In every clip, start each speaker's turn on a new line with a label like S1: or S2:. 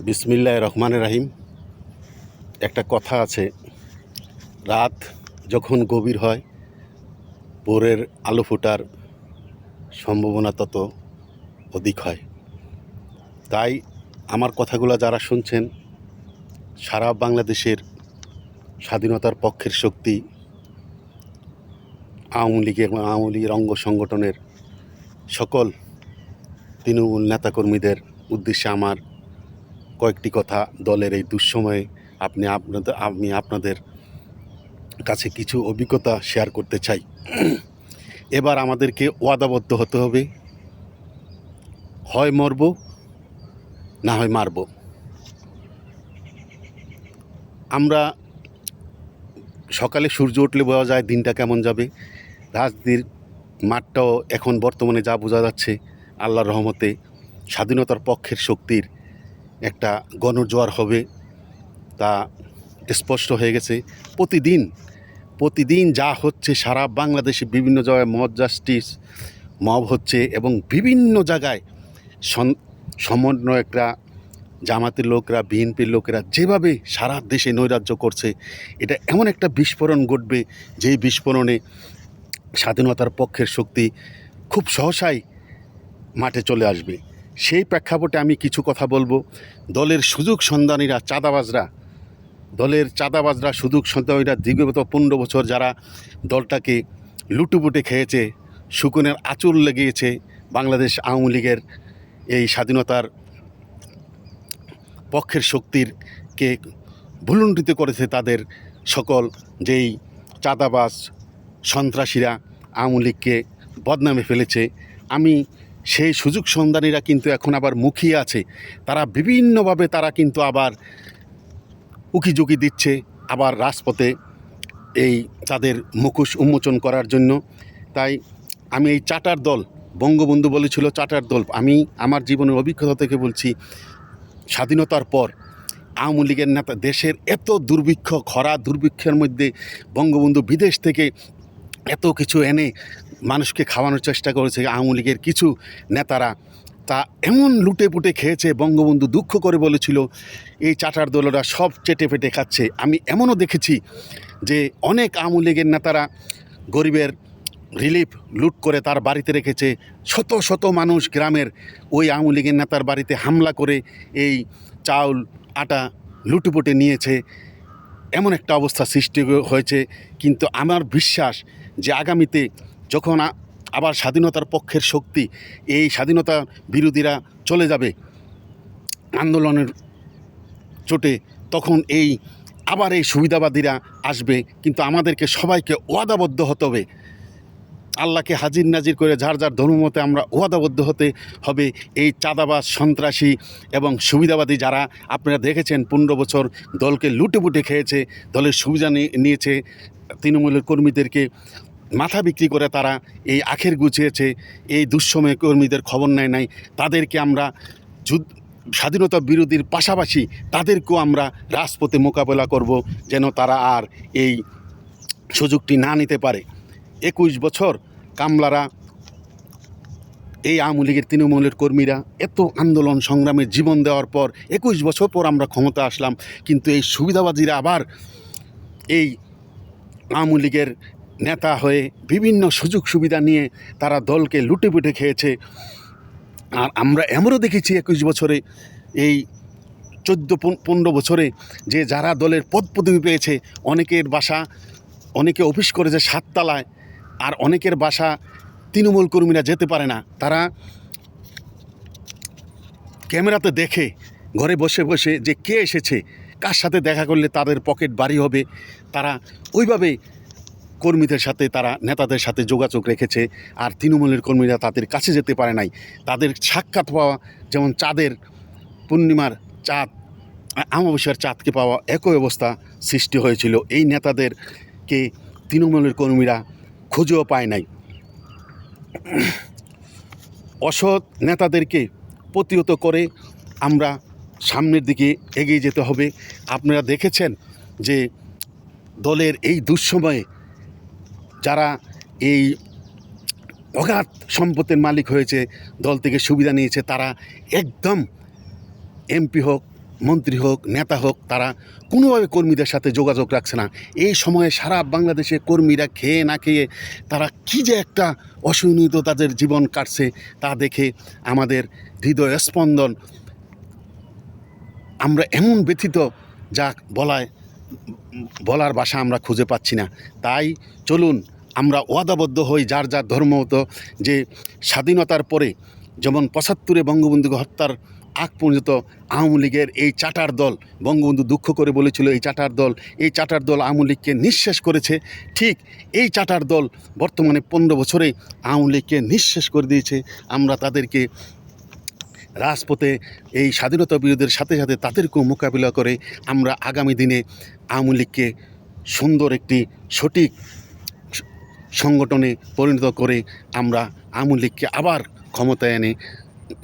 S1: বিসমিল্লাহ রহমানের রাহিম। একটা কথা আছে, রাত যখন গভীর হয়, ভোরের আলো ফোটার সম্ভাবনা তত অধিক হয়। তাই আমার কথাগুলো যারা শুনছেন, সারা বাংলাদেশের স্বাধীনতার পক্ষের শক্তি, আওয়ামী লীগের আওয়ামী লীগের অঙ্গ সংগঠনের সকল তৃণমূল নেতাকর্মীদের উদ্দেশ্যে আমার কয়েকটি কথা দলের এই দুঃসময়ে আপনি আপনাদের, আমি আপনাদের কাছে কিছু অভিজ্ঞতা শেয়ার করতে চাই। এবার আমাদেরকে ওয়াদাবদ্ধ হতে হবে। হয় মরব, না হয় মারব। আমরা সকালে সূর্য উঠলে বোঝা যায় দিনটা কেমন যাবে। রাজনীতির মাঠটাও এখন বর্তমানে যা বোঝা যাচ্ছে, আল্লাহর রহমতে স্বাধীনতার পক্ষের শক্তির একটা গণজোয়ার হবে তা স্পষ্ট হয়ে গেছে। প্রতিদিন প্রতিদিন যা হচ্ছে সারা বাংলাদেশে বিভিন্ন জায়গায় মব জাস্টিস, মব হচ্ছে এবং বিভিন্ন জায়গায় সন- সমন্বয়করা, জামাতের লোকরা, বিএনপির লোকেরা যেভাবে সারা দেশে নৈরাজ্য করছে, এটা এমন একটা বিস্ফোরণ ঘটবে যেই বিস্ফোরণে স্বাধীনতার পক্ষের শক্তি খুব সহসাই মাঠে চলে আসবে। সেই প্রেক্ষাপটে আমি কিছু কথা বলব। দলের সুযোগ সন্ধানীরা, চাঁদাবাজরা, দলের চাঁদাবাজরা, সুযোগ সন্ধানীরা দীর্ঘত পনেরো বছর যারা দলটাকে লুটুপুটে খেয়েছে শুকুনের আঁচল লেগেছে বাংলাদেশ আওয়ামী লীগের এই স্বাধীনতার পক্ষের শক্তির কে ভুলুণ্ঠিত করেছে তাদের সকল যেই চাঁদাবাজ সন্ত্রাসীরা আওয়ামী লীগকে বদনামে ফেলেছে। আমি সেই সুযোগ সন্ধানীরা কিন্তু এখন আবার মুখিয়ে আছে। তারা বিভিন্নভাবে তারা কিন্তু আবার উকিঝুঁকি দিচ্ছে, আবার রাজপথে এই তাদের মুখোশ উন্মোচন করার জন্য। তাই আমি এই চাটার দল, বঙ্গবন্ধু বলেছিল চাটার দল, আমি আমার জীবনের অভিজ্ঞতা থেকে বলছি, স্বাধীনতার পর আওয়ামী লীগের নেতা, দেশের এত দুর্ভিক্ষ, খরা দুর্ভিক্ষের মধ্যে বঙ্গবন্ধু বিদেশ থেকে এত কিছু এনে মানুষকে খাওয়ানোর চেষ্টা করেছে আওয়ামী লীগের কিছু নেতারা। তা এমন লুটে পুটে খেয়েছে, বঙ্গবন্ধু দুঃখ করে বলেছিল, এই চাটার দলেরা সব চেটে পেটে খাচ্ছে। আমি এমনও দেখেছি যে অনেক আওয়ামী লীগের নেতারা গরিবের রিলিফ লুট করে তার বাড়িতে রেখেছে। শত শত মানুষ গ্রামের ওই আওয়ামী লীগের নেতার বাড়িতে হামলা করে এই চাউল, আটা লুটুপুটে নিয়েছে। এমন একটা অবস্থা সৃষ্টি হয়েছে। কিন্তু আমার বিশ্বাস যে আগামীতে যখন আবার স্বাধীনতার পক্ষের শক্তি এই স্বাধীনতা বিরোধীরা চলে যাবে আন্দোলনের চোটে, তখন এই আবার এই সুবিধাবাদীরা আসবে। কিন্তু আমাদেরকে সবাইকে ওয়াদাবদ্ধ হতে হবে। আল্লাহকে হাজির নাজির করে যার যার ধর্মমতে আমরা ওয়াদাবদ্ধ হতে হবে। এই চাঁদাবাজ, সন্ত্রাসী এবং সুবিধাবাদী যারা, আপনারা দেখেছেন পনেরো বছর দলকে লুটে পুটে খেয়েছে, দলের সুবিধা নিয়েছে, তৃণমূলের কর্মীদেরকে মাথা বিক্রি করে তারা এই আখের গুছিয়েছে, এই দুঃসময় কর্মীদের খবর নেয় নাই। তাদেরকে আমরা যুদ্ধ, স্বাধীনতা বিরোধীর পাশাপাশি তাদেরকেও আমরা রাজপথে মোকাবেলা করব যেন তারা আর এই সুযোগটি না নিতে পারে। একুশ বছর কামলারা, এই আওয়ামী লীগের তৃণমূলের কর্মীরা এত আন্দোলন, সংগ্রামে জীবন দেওয়ার পর একুশ বছর পর আমরা ক্ষমতা আসলাম। কিন্তু এই সুবিধাবাদীরা আবার এই আওয়ামী লীগের নেতা হয়ে বিভিন্ন সুযোগ সুবিধা নিয়ে তারা দলকে লুটে পুটে খেয়েছে। আর আমরা এমনও দেখেছি একুশ বছরে, এই চোদ্দ পনেরো বছরে যে যারা দলের পদ পদবি পেয়েছে, অনেকের বাসা, অনেকে অফিস করেছে সাততলায়, আর অনেকের বাসা তৃণমূল কর্মীরা যেতে পারে না। তারা ক্যামেরাতে দেখে, ঘরে বসে বসে যে কে এসেছে, কার সাথে দেখা করলে তাদের পকেট বাড়ি হবে, তারা ওইভাবে কর্মীদের সাথে তারা, নেতাদের সাথে যোগাযোগ রেখেছে, আর তৃণমূলের কর্মীরা তাদের কাছে যেতে পারে নাই। তাদের সাক্ষাৎ পাওয়া, যেমন চাঁদের পূর্ণিমার চাঁদ আমাবস্যার চাঁদকে পাওয়া একই অবস্থা সৃষ্টি হয়েছিল। এই নেতাদেরকে তৃণমূলের কর্মীরা খুঁজেও পায় নাই। অসৎ নেতাদেরকে প্রতিহত করে আমরা সামনের দিকে এগিয়ে যেতে হবে। আপনারা দেখেছেন যে দলের এই দুঃসময়ে এই অগাধ সম্পত্তির মালিক হয়েছে, দল থেকে সুবিধা নিয়েছে, তারা একদম এমপি হোক, মন্ত্রী হোক, নেতা হোক, তারা কোনোভাবে কর্মীদের সাথে যোগাযোগ রাখছে না। এই সময়ে সারা বাংলাদেশে কর্মীরা খেয়ে না খেয়ে তারা কী যে একটা অসহনীত তাদের জীবন কাটছে তা দেখে আমাদের হৃদয় স্পন্দন আমরা এমন ব্যথিত, যা বলায় বলার ভাষা আমরা খুঁজে পাচ্ছি না। তাই চলুন আমরা ওয়াদাবদ্ধ হই যার যার ধর্মমতো যে স্বাধীনতার পরে যেমন পঁচাত্তরে বঙ্গবন্ধুকে হত্যার আগ পর্যন্ত আওয়ামী লীগের এই চাটার দল, বঙ্গবন্ধু দুঃখ করে বলেছিল এই চাটার দল, এই চাটার দল আওয়ামী লীগকে নিঃশেষ করেছে। ঠিক এই চাটার দল বর্তমানে পনেরো বছরে আওয়ামী লীগকে নিঃশেষ করে দিয়েছে। আমরা তাদেরকে রাজপথে এই স্বাধীনতা বিরোধের সাথে সাথে তাদেরকেও মোকাবিলা করে আমরা আগামী দিনে আওয়ামী লীগকে সুন্দর একটি সঠিক সংগঠনে পরিণত করে আমরা আওয়ামী লীগকে আবার ক্ষমতায় এনে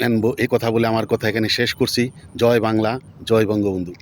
S1: আনব। এ কথা বলে আমার কথা এখানে শেষ করছি। জয় বাংলা, জয় বঙ্গবন্ধু।